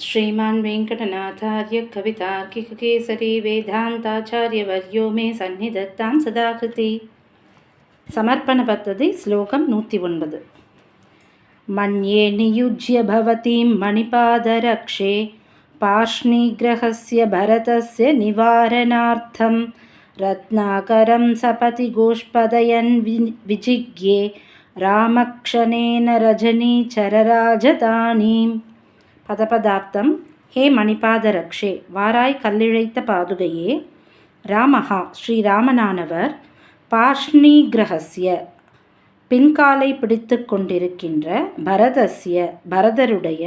श्रीमान् वेङ्कटनाथार्यकविता किककेसरी वेदान्ताचार्यवर्यो मे सन्निधत्तां सदाकृति। समर्पणपद्धति श्लोकं नूति नूत्योन्वद् मन्ये नियुज्य भवतीं मणिपादरक्षे पार्ष्णिग्रहस्य भरतस्य निवारणार्थं रत्नाकरं सपति गोष्पदयन् विजिज्ञे रामक्षणेन रजनीचरराजतानीम्। பதபதார்த்தம் ஹே மணிபாத ரக்ஷே வாராய் கல்லிழைத்த பாதுகையே. ராமஹா ஸ்ரீராமனானவர் பாஷ்ணீகிரகசிய பின்காலை பிடித்து கொண்டிருக்கின்ற பரதசிய பரதருடைய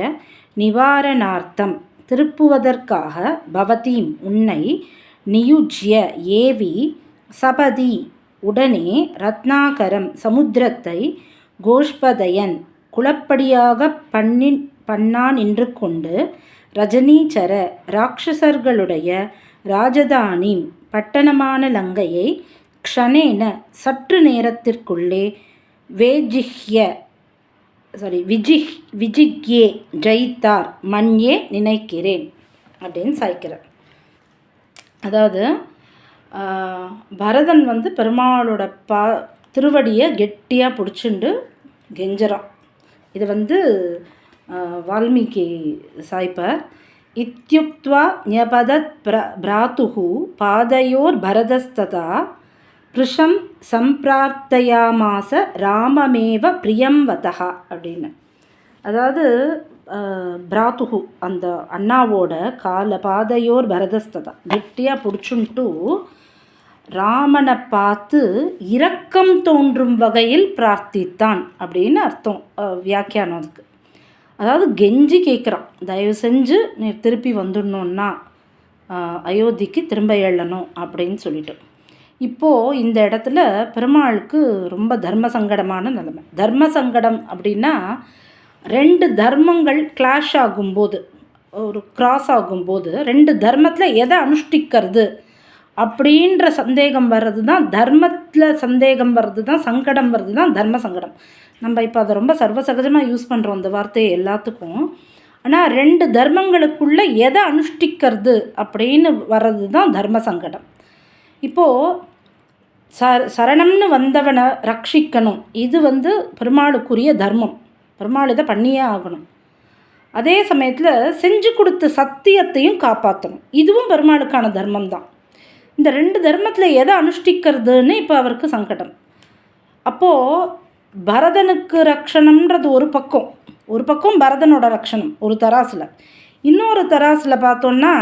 நிவாரணார்த்தம். திருப்புவதற்காக பவதீம் உன்னை நியுஜ்ய ஏவி சபதி உடனே ரத்னாகரம் சமுத்திரத்தை கோஷ்பதயன் குளப்படியாக பண்ணின் பண்ணா நின்று கொண்டு ரஜனீச்சர ராட்சசர்களுடைய ராஜதானி பட்டணமான லங்கையை க்ஷணேன சற்று நேரத்திற்குள்ளே வேஜிஹ்ய சாரி விஜிஹ் விஜிக்யே ஜெயித்தார் மண்யே நினைக்கிறேன் அப்படின்னு சாய்க்கிறார். அதாவது பரதன் வந்து பெருமாளோட பா திருவடியை கெட்டியாக பிடிச்சிண்டு கெஞ்சறான். இது வந்து வால்மீகி சாய்ப்பார் இத்தியுக்வா ஞபதத் பிர பிராத்துஹு பாதையோர் பரதஸ்ததா பிருஷம் சம்பிரார்த்தையாமாச ராமமேவ பிரியம் வதகா அப்படின்னு அதாவது பிராத்துகு அந்த அண்ணாவோட கால பாதையோர் பரதஸ்ததா கெட்டியாக பிடிச்சுன்ட்டு ராமனை பார்த்து இரக்கம் தோன்றும் வகையில் பிரார்த்தித்தான் அப்படின்னு அர்த்தம் வியாக்கியானம் அதுக்கு அதாவது கெஞ்சி கேட்குறான். தயவு செஞ்சு நீ திருப்பி வந்துடணுன்னா அயோத்திக்கு திரும்ப எழணும் அப்படின்னு சொல்லிட்டு. இப்போது இந்த இடத்துல பெருமாளுக்கு ரொம்ப தர்ம சங்கடமான நிலைமை. தர்ம சங்கடம் அப்படின்னா ரெண்டு தர்மங்கள் கிளாஷ் ஆகும்போது ஒரு கிராஸ் ஆகும்போது ரெண்டு தர்மத்தில் எதை அனுஷ்டிக்கிறது அப்படின்ற சந்தேகம் வர்றது தான் தர்மத்தில் சந்தேகம் வர்றது தான் சங்கடம் வர்றது தான் தர்ம சங்கடம். நம்ம இப்போ அதை ரொம்ப சர்வசகஜமாக யூஸ் பண்ணுறோம் அந்த வார்த்தையை எல்லாத்துக்கும். ஆனால் ரெண்டு தர்மங்களுக்குள்ளே எதை அனுஷ்டிக்கிறது அப்படின்னு வர்றது தான் தர்ம சங்கடம். இப்போது ச சரணம்னு வந்தவனை ரட்சிக்கணும் இது வந்து பெருமாளுக்குரிய தர்மம். பெருமாள் இதை பண்ணியே ஆகணும். அதே சமயத்தில் செஞ்சு கொடுத்த சத்தியத்தையும் காப்பாற்றணும் இதுவும் பெருமாளுக்கான தர்மம் தான் இந்த ரெண்டு தர்மத்தில் எதை அனுஷ்டிக்கிறதுன்னு இப்போ அவருக்கு சங்கடம். அப்போது பரதனுக்கு ரக்ஷணம்ன்றது ஒரு பக்கம். ஒரு பக்கம் பரதனோட ரக்ஷணம் ஒரு தராசில். இன்னொரு தராசில் பார்த்தோன்னா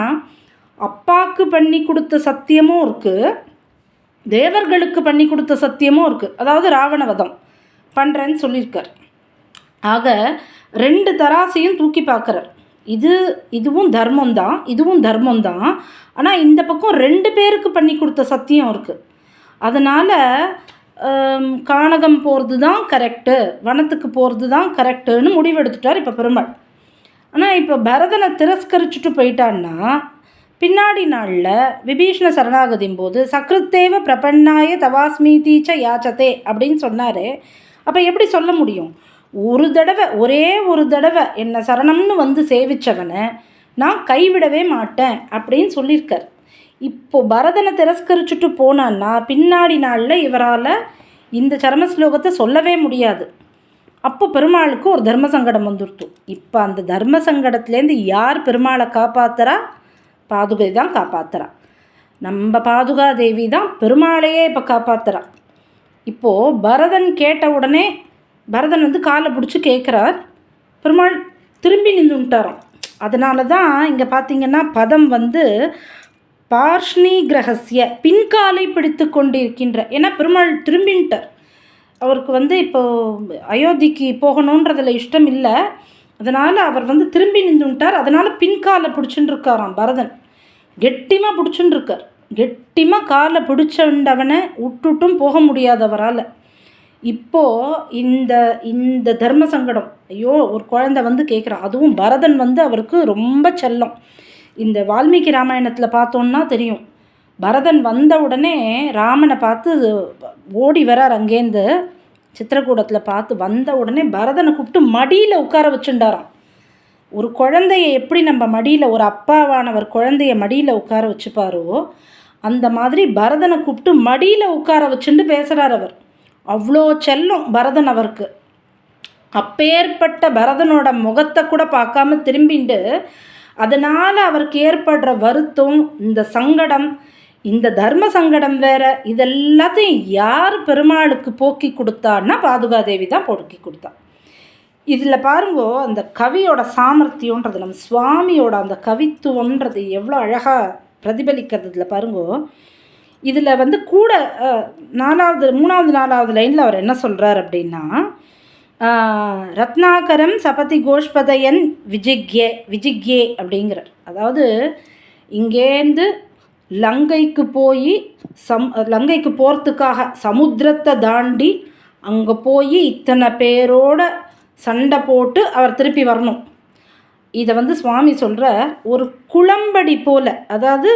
அப்பாவுக்கு பண்ணி கொடுத்த சத்தியமும் இருக்குது தேவர்களுக்கு பண்ணி கொடுத்த சத்தியமும் இருக்குது அதாவது ராவணவதம் பண்ணுறேன்னு சொல்லியிருக்கார். ஆக ரெண்டு தராசையும் தூக்கி பார்க்குறார். இது இதுவும் தர்மம் தான் இதுவும் தர்மம் தான் ஆனால் இந்த பக்கம் ரெண்டு பேருக்கு பண்ணி கொடுத்த சத்தியம் இருக்குது அதனால் கானகம் போகிறது தான் கரெக்டு வனத்துக்கு போகிறது தான் கரெக்டுன்னு முடிவெடுத்துட்டார் இப்போ பெருமாள். ஆனால் இப்போ பரதனை திரஸ்கரிச்சுட்டு போயிட்டான்னா பின்னாடி நாளில் விபீஷ்ண சரணாகதியும் போது சக்ருத்தேவ பிரபன்னாய தவாஸ்மீதீச்ச யாச்சதே அப்படின்னு சொன்னார். அப்போ எப்படி சொல்ல முடியும்? ஒரு தடவை ஒரே ஒரு தடவை என்னை சரணம்னு வந்து சேவிச்சவனை நான் கைவிடவே மாட்டேன் அப்படின்னு சொல்லியிருக்கார். இப்போது பரதனை திரஸ்கரிச்சுட்டு போனான்னா பின்னாடி நாளில் இவரால் இந்த சரம ஸ்லோகத்தை சொல்லவே முடியாது. அப்போ பெருமாளுக்கு ஒரு தர்ம சங்கடம் வந்துடுத்து இப்போ அந்த தர்ம சங்கடத்துலேருந்து யார் பெருமாளை காப்பாற்றுறா பாதுகை தான் காப்பாற்றுறா நம்ம பாதுகா தேவி தான் பெருமாளையே இப்போ காப்பாற்றுறா இப்போது பரதன் கேட்ட உடனே பரதன் வந்து காலை பிடிச்சி கேட்குறார் பெருமாள் திரும்பி நின்றுட்டாராம் அதனால தான் இங்கே பார்த்தீங்கன்னா பதம் வந்து பார்ஷ்ணி கிரகசிய பின்காலை பிடித்து கொண்டிருக்கின்ற ஏன்னா பெருமாள் திரும்பின்ட்டார். அவருக்கு வந்து இப்போது அயோத்திக்கு போகணுன்றதில் இஷ்டம் இல்லை. அதனால் அவர் வந்து திரும்பி நின்றுட்டார் அதனால் பின்காலை பிடிச்சுன்னு இருக்காராம் பரதன். கெட்டிமாக பிடிச்சுன்னு இருக்கார் கெட்டிமாக காலை பிடிச்சவண்டவனை விட்டுட்டும் போக முடியாதவரால் இப்போது இந்த இந்த தர்ம சங்கடம் ஐயோ ஒரு குழந்தை வந்து கேட்குறான் அதுவும் பரதன் வந்து அவருக்கு ரொம்ப செல்லம். இந்த வால்மீகி ராமாயணத்தில் பார்த்தோன்னா தெரியும். பரதன் வந்த உடனே ராமனை பார்த்து ஓடி வரார் அங்கேருந்து சித்திரக்கூடத்தில் பார்த்து வந்த உடனே பரதனை கூப்பிட்டு மடியில் உட்கார வச்சுட்டாராம் ஒரு குழந்தைய எப்படி நம்ம மடியில் ஒரு அப்பாவானவர் குழந்தைய மடியில் உட்கார வச்சுப்பாரோ அந்த மாதிரி பரதனை கூப்பிட்டு மடியில் உட்கார வச்சுட்டு பேசுகிறார் அவர். அவ்வளோ செல்லும் பரதன் அவருக்கு. அப்பேற்பட்ட பரதனோட முகத்தை கூட பார்க்காம திரும்பிண்டு அதனால் அவருக்கு ஏற்படுற வருத்தம் இந்த சங்கடம் இந்த தர்ம சங்கடம் வேற இதெல்லாத்தையும் யார் பெருமாளுக்கு போக்கி கொடுத்தான்னா பாதுகாதேவி தான் போக்கி கொடுத்தா. இதில் பாருங்கோ அந்த கவியோட சாமர்த்தியன்றது நம்ம சுவாமியோட அந்த கவித்துவன்றது எவ்வளோ அழகாக பிரதிபலிக்கிறது இதில் பாருங்கோ. இதில் வந்து கூட நாலாவது மூணாவது நாலாவது லைனில் அவர் என்ன சொல்கிறார் அப்படின்னா ரத்னாகரம் சபதி கோஷ்பதயன் விஜிக்யே விஜிக்யே அப்படிங்கிறார். அதாவது இங்கேருந்து லங்கைக்கு போய் சம் லங்கைக்கு போகிறதுக்காக சமுத்திரத்தை தாண்டி அங்கே போய் இத்தனை பேரோட சண்டை போட்டு அவர் திருப்பி வரணும். இதை வந்து சுவாமி சொல்கிற ஒரு குளம்படி போல அதாவது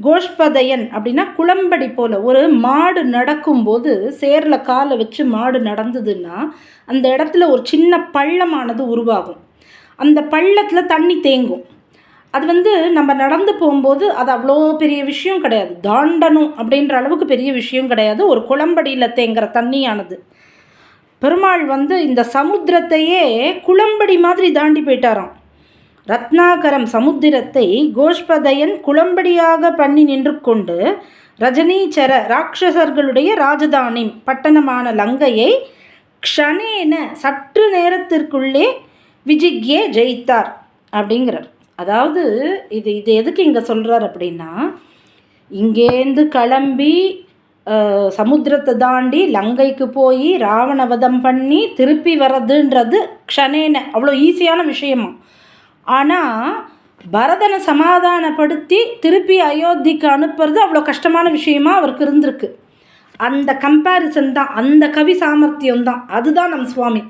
கோஷ்பதையன் அப்படின்னா குளம்படி போல். ஒரு மாடு நடக்கும்போது சேரில் காலை வச்சு மாடு நடந்ததுன்னா அந்த இடத்துல ஒரு சின்ன பள்ளமானது உருவாகும். அந்த பள்ளத்தில் தண்ணி தேங்கும். அது வந்து நம்ம நடந்து போகும்போது அது அவ்வளோ பெரிய விஷயம் கிடையாது. தாண்டணும் அப்படின்ற அளவுக்கு பெரிய விஷயம் கிடையாது. ஒரு குளம்படியில் தேங்குற தண்ணியானது. பெருமாள் வந்து இந்த சமுத்திரத்தையே குளம்படி மாதிரி தாண்டி போயிட்டாராம். ரத்னாகரம் சமுத்திரத்தை கோஷ்பதயன் குளம்படியாக பண்ணி நின்று கொண்டு ரஜனீச்சர ராட்சசர்களுடைய ராஜதானி பட்டணமான லங்கையை க்ஷணேன சற்று நேரத்திற்குள்ளே விஜிக்யே ஜெயித்தார் அப்படிங்கிறார். அதாவது இது இது எதுக்கு இங்கே சொல்கிறார் அப்படின்னா இங்கேருந்து கிளம்பி சமுத்திரத்தை தாண்டி லங்கைக்கு போய் ராவணவதம் பண்ணி திருப்பி வர்றதுன்றது க்ஷணேன. அவ்வளோ ஈஸியான விஷயமா? ஆனால் பரதனை சமாதானப்படுத்தி திருப்பி அயோத்திக்கு அனுப்புறது அவ்வளோ கஷ்டமான விஷயமா அவருக்கு இருந்திருக்கு. அந்த கம்பேரிசன் தான் அந்த கவி சாமர்த்தியம் தான். அதுதான் நம் சுவாமி.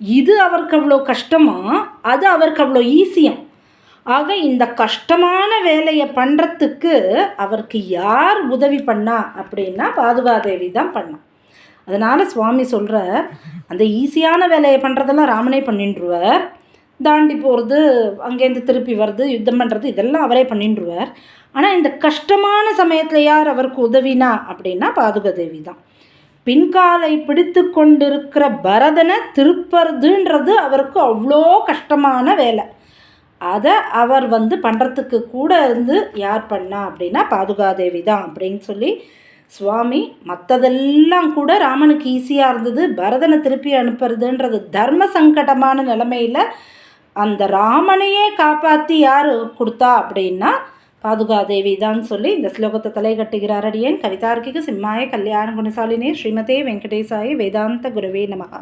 இது அவருக்கு அவ்வளோ கஷ்டமா? அது அவருக்கு அவ்வளோ ஈஸியம். ஆக இந்த கஷ்டமான வேலையை பண்ணுறதுக்கு அவருக்கு யார் உதவி பண்ணா அப்படின்னா பாதுகாதேவி தான் பண்ணா. அதனால் சுவாமி சொல்கிறார் அந்த ஈஸியான வேலையை பண்ணுறதெல்லாம் ராமனே பண்ணின்றுவார் தாண்டி போகிறது அங்கேருந்து திருப்பி வர்றது யுத்தம் பண்ணுறது இதெல்லாம் அவரே பண்ணிட்டுருவார் ஆனால் இந்த கஷ்டமான சமயத்தில் யார் அவருக்கு உதவினா அப்படின்னா பாதுகதேவி தான். பின்காலை பிடித்து கொண்டிருக்கிற பரதனை திருப்பறதுன்றது அவருக்கு அவ்வளோ கஷ்டமான வேலை. அதை அவர் வந்து பண்ணுறதுக்கு கூட இருந்து யார் பண்ணா அப்படின்னா பாதுகாதேவி தான் அப்படின்னு சொல்லி சுவாமி மற்றதெல்லாம் கூட ராமனுக்கு ஈஸியாக இருந்தது. பரதனை திருப்பி அனுப்புறதுன்றது தர்ம சங்கடமான நிலமையில் அந்த ராமனையே காப்பாற்றி யார் கொடுத்தா அப்படின்னா பாதுகாதேவி தான் சொல்லி இந்த ஸ்லோகத்தை தலை கட்டுகிறார் அடியேன். கவிதார்க்கிக சிம்மாய கல்யாண குணசாலினே ஸ்ரீமதே வெங்கடேசாய வேதாந்த குருவே நமகா